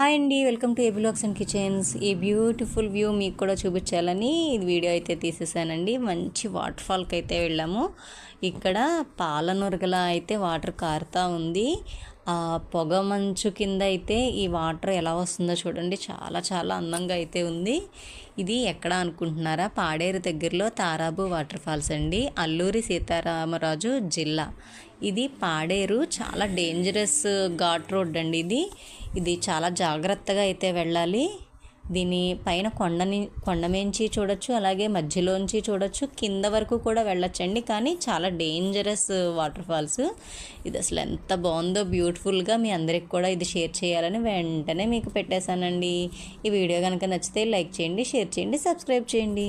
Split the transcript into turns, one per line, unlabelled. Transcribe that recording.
Hi అండి welcome to ఏబిలాక్స్ and kitchens. ఈ బ్యూటిఫుల్ వ్యూ మీకు కూడా చూపించాలని ఇది వీడియో అయితే తీసేసానండి. మంచి వాటర్ ఫాల్కి అయితే వెళ్ళాము. ఇక్కడ పాలనురగల అయితే వాటర్ కారుతూ ఉంది. ఆ పొగ మంచు కింద అయితే ఈ వాటర్ ఎలా వస్తుందో చూడండి. చాలా చాలా అందంగా అయితే ఉంది. ఇది ఎక్కడ అనుకుంటున్నారా? పాడేరు దగ్గరలో తారాబు వాటర్ ఫాల్స్ అండి. అల్లూరి సీతారామరాజు జిల్లా. ఇది పాడేరు. చాలా డేంజరస్ ఘాట్ రోడ్ అండి ఇది. ఇది చాలా జాగ్రత్తగా అయితే వెళ్ళాలి. దీని పైన కొండని కొండమేంచి చూడొచ్చు అలాగే మధ్యలోంచి చూడొచ్చు. కింద వరకు కూడా వెళ్ళొచ్చండి కానీ చాలా డేంజరస్ వాటర్ ఫాల్స్ ఇది అసలు ఎంత బాగుందో బ్యూటిఫుల్గా మీ అందరికి కూడా ఇది షేర్ చేయాలని వెంటనే మీకు పెట్టేశానండి. ఈ వీడియో కనుక నచ్చితే లైక్ చేయండి షేర్ చేయండి సబ్స్క్రైబ్ చేయండి.